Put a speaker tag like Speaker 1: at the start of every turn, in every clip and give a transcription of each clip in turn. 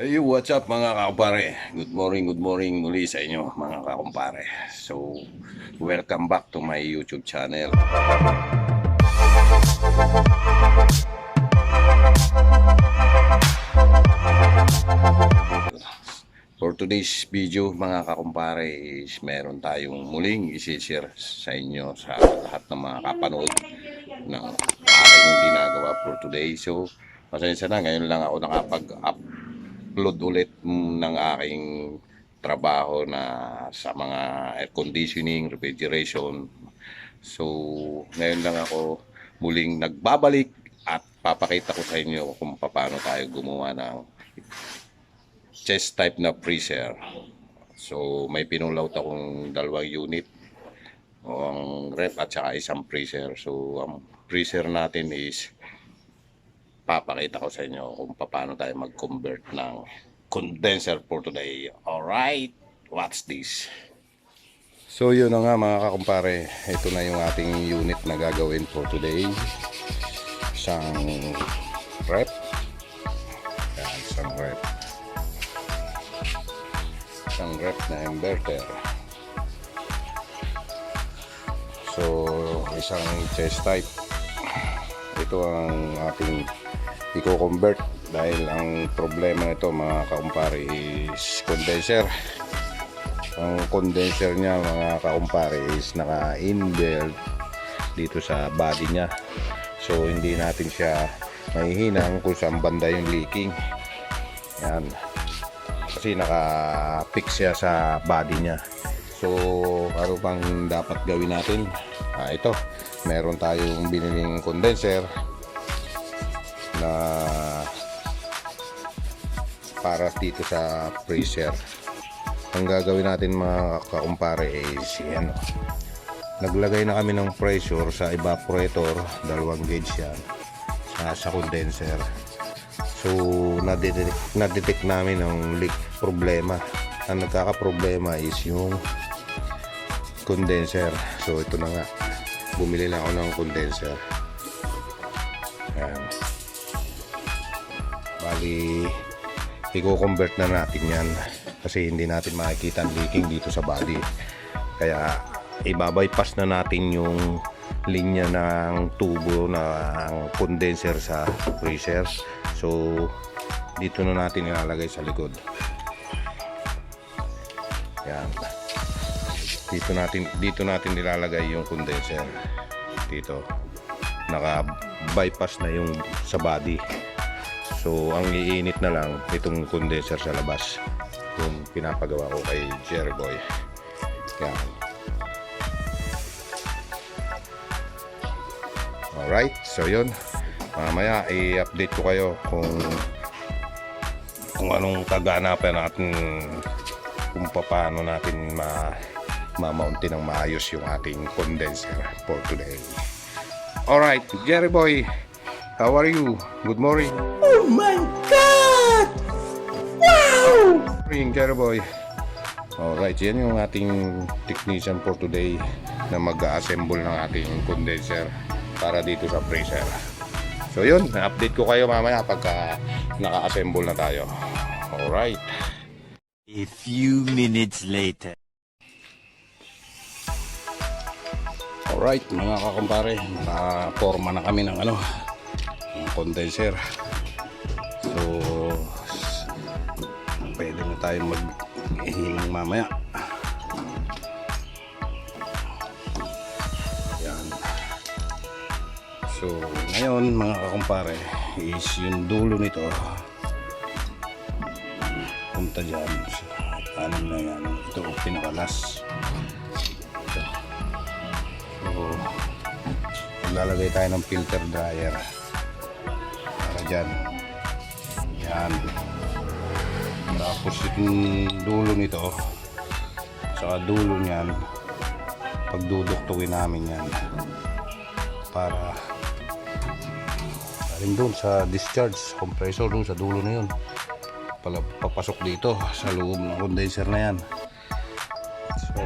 Speaker 1: Hey, what's up mga kakumpare? Good morning, good morning muli sa inyo mga kakumpare. So, welcome back to my YouTube channel. For today's video mga kakumpare is meron tayong muling isi-share sa inyo sa lahat ng mga kapanood ng aking ginagawa for today. So, pasensya na, ngayon lang ako nakapag-upload ulit ng aking trabaho na sa mga air conditioning, refrigeration. So, ngayon lang ako muling nagbabalik at papakita ko sa inyo kung paano tayo gumawa ng chest type na freezer. So, may pinulaut akong dalawang unit. O, ang rep at saka isang freezer. So, ang freezer natin is papakita ko sa inyo kung paano tayo mag-convert ng condenser for today. Alright, what's this? So yun na nga mga kakumpare, ito na yung ating unit na gagawin for today. Isang rep. Yan, isang rep. Isang rep na inverter. So, isang chest type. Ito ang ating i-convert dahil ang problema nito mga kaumpare is condenser. Ang condenser niya mga kaumpare is naka-inbuilt dito sa body niya. So hindi natin siya mahihinang kung saan banda yung leaking. Yan. Kasi naka-fix siya sa body niya. So ano pang dapat gawin natin? Ah, ito. Meron tayong biniling condenser na para dito sa freezer. Ang gagawin natin mga kakumpare is ano, naglagay na kami ng pressure sa evaporator, dalawang gauge yan, sa, sa condenser. So, nadetect, nadetect namin ang leak problema. Ang nagkaka-problema is yung condenser. So, ito na nga. Bumili na ako ng condenser. Ayan. Bali, i-convert na natin yan kasi hindi natin makikita ang leaking dito sa body. Kaya, ibabypass na natin yung linya ng tubo ng condenser sa freezer. So, dito na natin ilalagay sa likod. Yan. Dito natin dito natin nilalagay yung condenser. Dito. Naka bypass na yung sa body. So, ang iinit na lang itong condenser sa labas. Yung pinapagawa ko kay Jerry Boy. Yan. Alright, so yun. Mamaya i-update ko kayo kung kung anong kaganapan natin kung paano natin ma mamounti ng maayos yung ating condenser for today. Alright, Jerry Boy, how are you? Good morning.
Speaker 2: My God! Wow!
Speaker 1: Morning, Jerry Boy. Alright, yan yung ating technician for today na mag-assemble ng ating condenser para dito sa freezer. So yun, na-update ko kayo mamaya pagka naka-assemble na tayo. Alright.
Speaker 3: A few minutes later.
Speaker 1: Alright, mga kakumpare, naka-forma na kami ng ano, ng condenser. So, pwede na tayo mag-ihilang mamaya. Yan. So, ngayon mga kakumpare, is yung dulo nito, punta dyan. So, anim na yan. Ito, pinakalas. Ito. So, lalagay tayo ng filter dryer para dyan. Yan. Tapos yung dulo nito, sa dulo niyan, pagduduktuin namin yan para galing doon sa discharge compressor doon sa dulo na yun. Pala papasok dito sa loob ng condenser na yan. So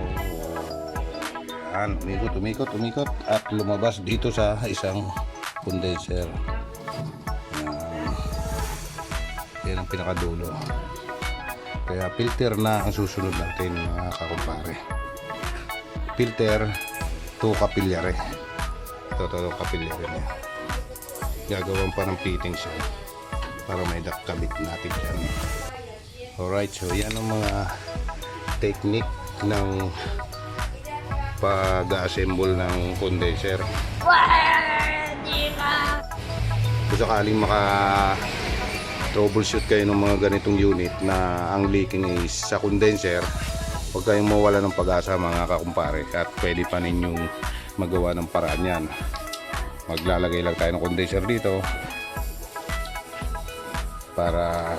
Speaker 1: yan. Umikot umikot umikot at lumabas dito sa isang condenser yan yan ang pinakadulo. Kaya filter na ang susunod natin mga kakumpare. Filter to kapilyare ito to kapilyare na yan. gagawan pa ng fitting siya para may dakabit natin dyan. Alright so yan ang mga technique ng pag-assemble ng condenser. Kung sakaling maka troubleshoot kayo ng mga ganitong unit na ang leaking is sa condenser. Huwag kayong mawala ng pag-asa mga kakumpare at pwede pa ninyong magawa ng paraan yan. Maglalagay lang tayo ng condenser dito para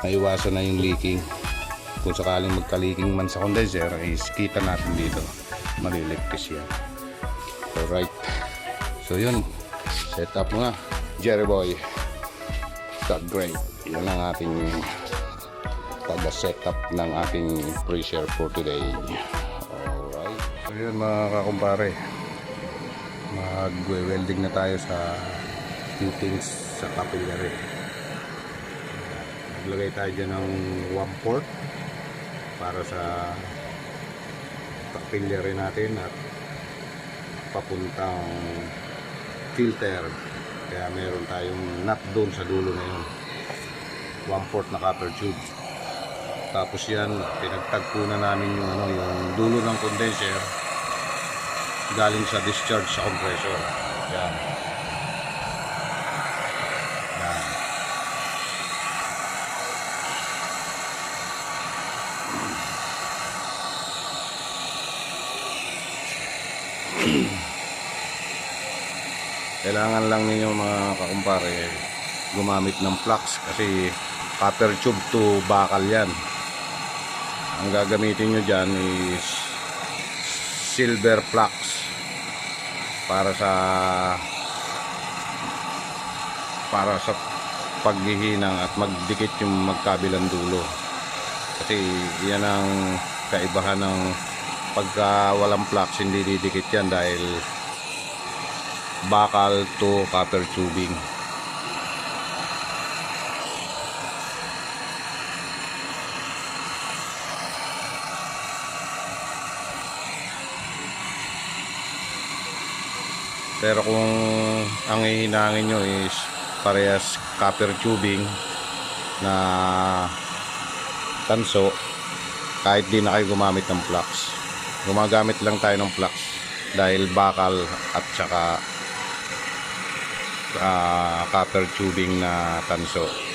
Speaker 1: maiwasan na yung leaking. Kung sakaling magka-leaking man sa condenser is kita natin dito. Maliligtas yan. Alright. So yun set up mo na Jerry Boy Great yan ang ating pag-setup ng ating pressure for today. Alright. So yun mga kakumpare. Mag-welding na tayo sa fittings sa capillary maglagay tayo dyan ng 1 port para sa capillary natin at papuntang filter kaya meron tayong nut doon sa dulo na yun. 1 port na copper tube. Tapos yan pinagtagpo na namin yung ano yung dulo ng condenser galing sa discharge sa compressor. Yan kailangan lang ninyo mga kakumpare gumamit ng flux kasi copper tube to bakal yan. Ang gagamitin nyo dyan is silver flux para sa para sa paghihinang at magdikit yung magkabilang dulo. Kasi yan ang kaibahan ng pagka walang flux hindi didikit yan dahil bakal to copper tubing. Pero kung ang hihinangin nyo is parehas copper tubing na tanso kahit di na kayo gumamit ng flux. Gumagamit lang tayo ng flux dahil bakal at saka ah, copper tubing na tanso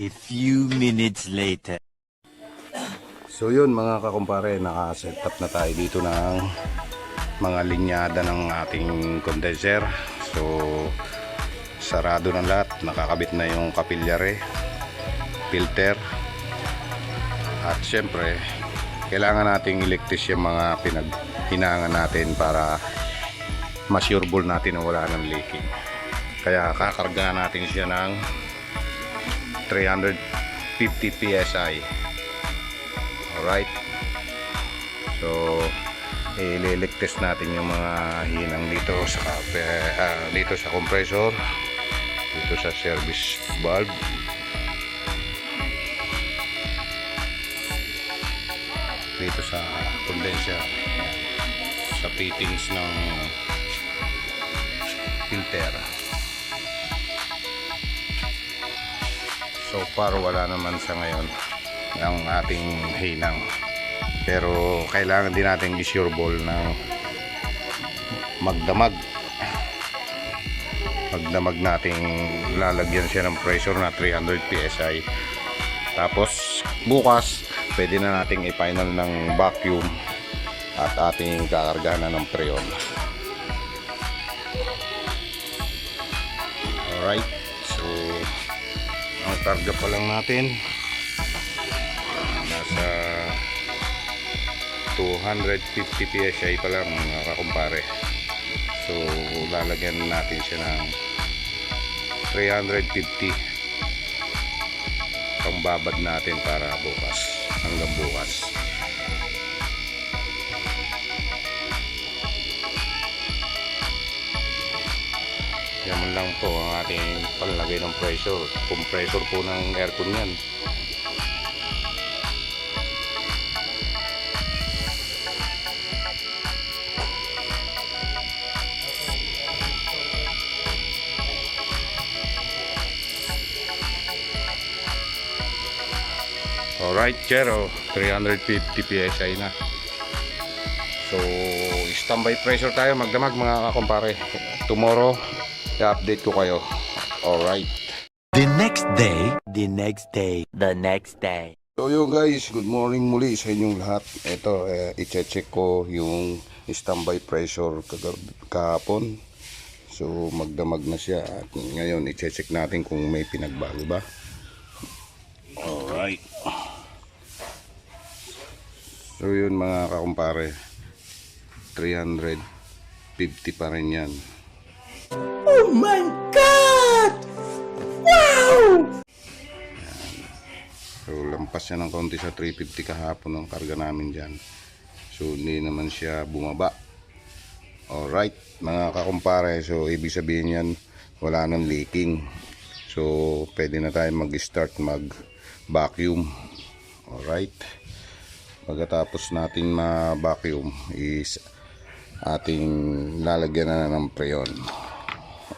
Speaker 3: A few minutes later.
Speaker 1: So yun mga kakumpare, naka-set up na tayo dito ng mga linyada ng ating condenser. So sarado na lahat, nakakabit na yung kapilyare, filter. At syempre, kailangan nating electric yung mga pinaghinangan natin para ma-sureball natin na wala ng leaking. Kaya kakarga natin siya ng 350 PSI. Alright. So, ililik test natin yung mga hinang dito sa ah, dito sa compressor, dito sa service valve. Dito sa condenser, sa fittings ng filter. So far wala naman sa ngayon ang ating hinang. Pero kailangan din natin i-sure ball ng magdamag. Magdamag nating lalagyan siya ng pressure na 300 PSI. Tapos bukas pwede na nating i-final ng vacuum at ating kakargahan na ng preon. Alright. Karga pa lang natin nasa 250 PSI pa lang mga kakumpare. So, lalagyan natin siya ng 350 pangbabad natin para bukas hanggang bukas. Yan lang po ang ating panlagay ng pressure. Compressor po ng aircon yan. Alright, Chero. 350 PSI na. So, standby pressure tayo magdamag mga kakumpare. Tomorrow, i-update ko kayo. Alright.
Speaker 3: The next day, the next day, the next day.
Speaker 1: So yun guys, good morning muli sa inyong lahat. Ito, eh, i-check ko yung standby pressure kahapon. So magdamag na siya at ngayon i-check natin kung may pinagbago ba. Alright. So yun mga kakumpare, 350 pa rin yan.
Speaker 2: My God! Wow!
Speaker 1: So lampas siya ng konti sa 350 kahapon ng karga namin dyan. So hindi naman siya bumaba. Alright mga kakumpare. So ibig sabihin yan wala nang leaking. So pwede na tayo mag-start mag vacuum. Alright. Pagkatapos natin ma-vacuum is ating lalagyan na ng preyon.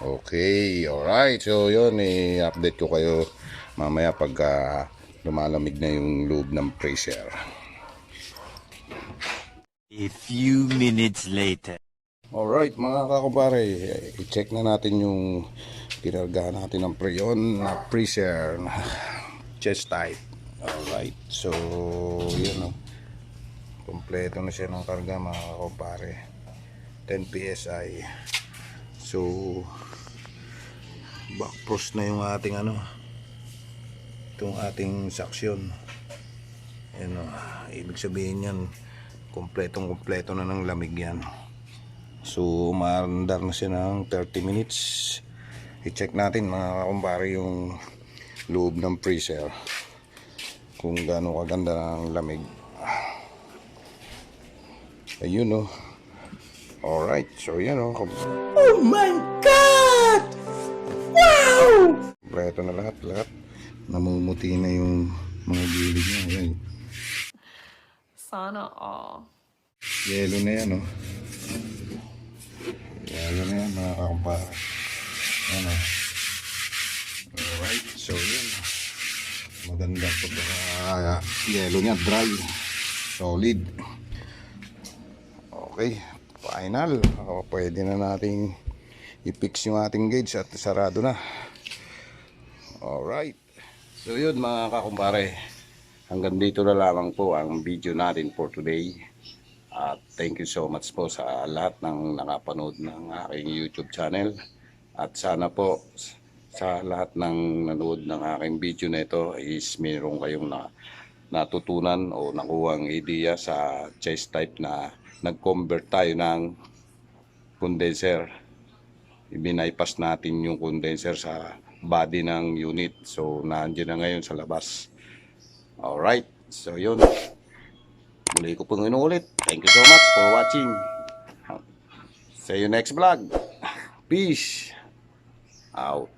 Speaker 1: Okay, alright. So, yun, i-update ko kayo mamaya pagka lumalamig na yung loob ng freezer.
Speaker 3: A few minutes later.
Speaker 1: Alright, mga kakumpare, i-check na natin yung kinargahan natin ng preyon na freezer na chest type. Alright, so, yun o. Kompleto na siya ng karga mga kakumpare. 10 PSI. So, back frost na yung ating ano, itong ating saksyon. Yan o, ibig sabihin yan, kompletong kompleto na ng lamig yan. So, umaandar na siya ng 30 minutes. I-check natin mga kakumpare yung loob ng freezer. Kung gaano kaganda ng lamig. Ayun oh. Alright, so yan oh.
Speaker 2: Oh my God! Wow!
Speaker 1: Kompleto na lahat, lahat. Namumuti na yung mga gilid niya. Ayan.
Speaker 4: Sana all.
Speaker 1: Yelo na yan, oh. Yelo na yan, mga kakumpara. Ano? Alright, so yan. Maganda po ito. Uh, yelo niya, dry. Solid. Okay, final. O, pwede na nating i-fix yung ating gauge at sarado na. Alright. So yun mga kakumpare. Hanggang dito na lamang po ang video natin for today. At thank you so much po sa lahat ng nakapanood ng aking YouTube channel. At sana po sa lahat ng nanood ng aking video na ito is mayroon kayong na, natutunan o nakuhang idea sa chest type na nag-convert tayo ng condenser. Ibinaypass natin yung condenser sa body ng unit. So, nandiyan na ngayon sa labas. Alright. So, yun. Muli ko pong inuulit. Thank you so much for watching. See you next vlog. Peace. Out.